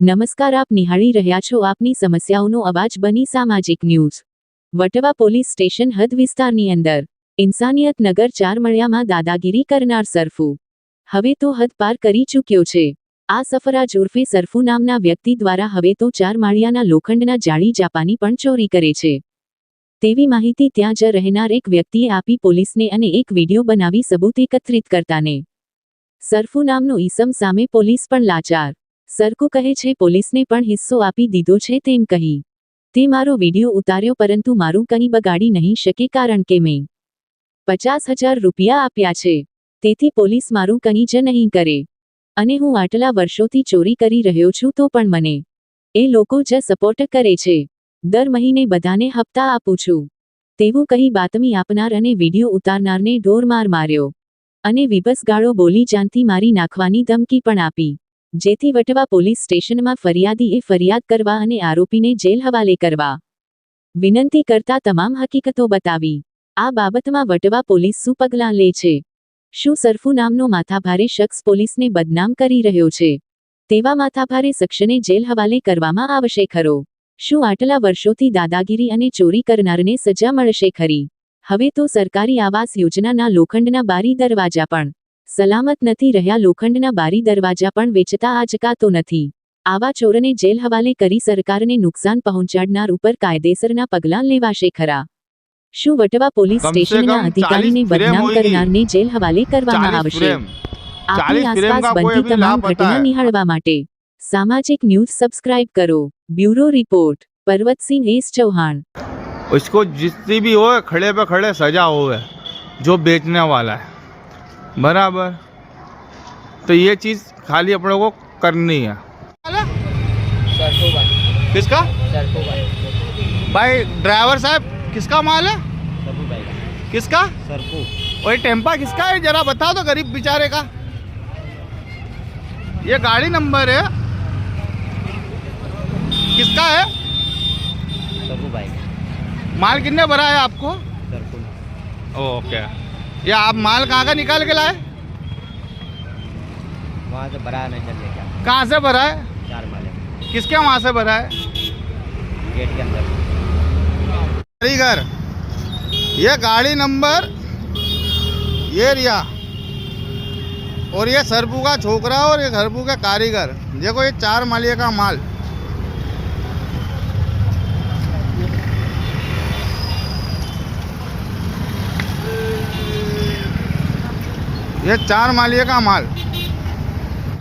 નમસ્કાર, આપ નિહાળી રહ્યા છો આપની સમસ્યાઓનો અવાજ બની સામાજિક ન્યૂઝ. વટવા પોલીસ સ્ટેશન હદ વિસ્તારની અંદર. ઇન્સાનિયત નગર ચાર મળ્યામાં દાદાગીરી કરનાર સરફુ. હવે તો હદ પાર કરી ચૂક્યો છે. આ સફરાજ ઉર્ફે સરફુ નામના વ્યક્તિ દ્વારા હવે તો ચાર માળિયાના લોખંડના જાળી જાપાની પણ ચોરી કરે છે. તેવી માહિતી ત્યાં જ રહેનાર એક વ્યક્તિએ આપી પોલીસને અને એક વીડિયો બનાવી સબૂત એકત્રિત કરતાને. સરફુ નામનો ઈસમ સામે પોલીસ પણ લાચાર. સરકુ કહે છે, પોલીસને પણ હિસ્સો આપી દીધો છે, તેમ કહી. તે મારો વીડિયો ઉતાર્યો, પરંતુ મારું કંઈ બગાડી નહીં શકે, કારણ કે મેં પચાસ હજાર રૂપિયા આપ્યા છે. તેથી પોલીસ મારું કંઈ જ નહીં કરે. અને હું આટલા વર્ષોથી ચોરી કરી રહ્યો છું, તો પણ મને એ લોકો જ સપોર્ટ કરે છે. દર મહિને બધાને હપ્તા આપું છું. તેવું કહી બાતમી આપનાર અને વીડિયો ઉતારનારને ઢોરમાર માર્યો. અને વિભસગાળો બોલી જાનથી મારી નાખવાની ધમકી પણ આપી. જેથી વટવા પોલીસ સ્ટેશનમાં ફરિયાદીએ ફરિયાદ કરવા અને આરોપીને જેલ હવાલે કરવા. વિનંતી કરતા તમામ હકીકતો બતાવી. આ બાબતમાં વટવા પોલીસ શું પગલાં લે છે? શું સરફુ નામનો માથાભારે શખ્સ પોલીસને બદનામ કરી રહ્યો છે? તેવા માથાભારે શખ્સને જેલ હવાલે કરવામાં આવશે ખરો? શું આટલા વર્ષોથી દાદાગીરી અને ચોરી કરનારને સજા મળશે ખરી? હવે તો સરકારી આવાસ યોજનાના લોખંડના બારી દરવાજા પણ સલામત નથી રહ્યા લોખંડના બારી દરવાજા પણ વેચતા આજકાતો નથી આવા ચોરને જેલ હવાલે કરી સરકારને નુકસાન પહોંચાડનાર ઉપર કાયદેસરના પગલાં લેવાશે ખરા શું વટવા પોલીસ કમ સે સ્ટેશનના કમ અધિકારીને 40 ફ્રેમ બદનામ હોયગી. કરનારને જેલ હવાલે કરવામાં 40 આવશે फ्रेम આપની 40 फ्रेम આસપાસ का कोई બનતી अभी તમામ लापता ઘટના है નિહાળવા માટે સામાજિક ન્યૂઝ સબસ્ક્રાઇબ કરો bureau report Parvatsinh S Chauhan उसको जितनी भी हो खड़े पे खड़े सजा होवे जो बेचने वाला है बराबर। तो ये चीज़ खाली अपने को करनी है। किसका? भाई भाई ड्राइवर साहब किसका माल है? किसका? और ये टेम्पा किसका है? जरा बताओ तो गरीब बेचारे का। ये गाड़ी नंबर है। किसका है? सरसों भाई माल कितने भरा है आपको? ओके। ये आप माल कहाँ का निकाल के लाए? वहाँ से बड़ा नहीं चल लेगा कहाँ से भरा है? चार माले किसके वहाँ से भरा है? गेट के अंदर। कारीगर ये गाड़ी नंबर ये रिया। और ये सरपू का छोकरा और ये सरपू का कारीगर। देखो ये चार मालिया का माल। ये चार मालिया का माल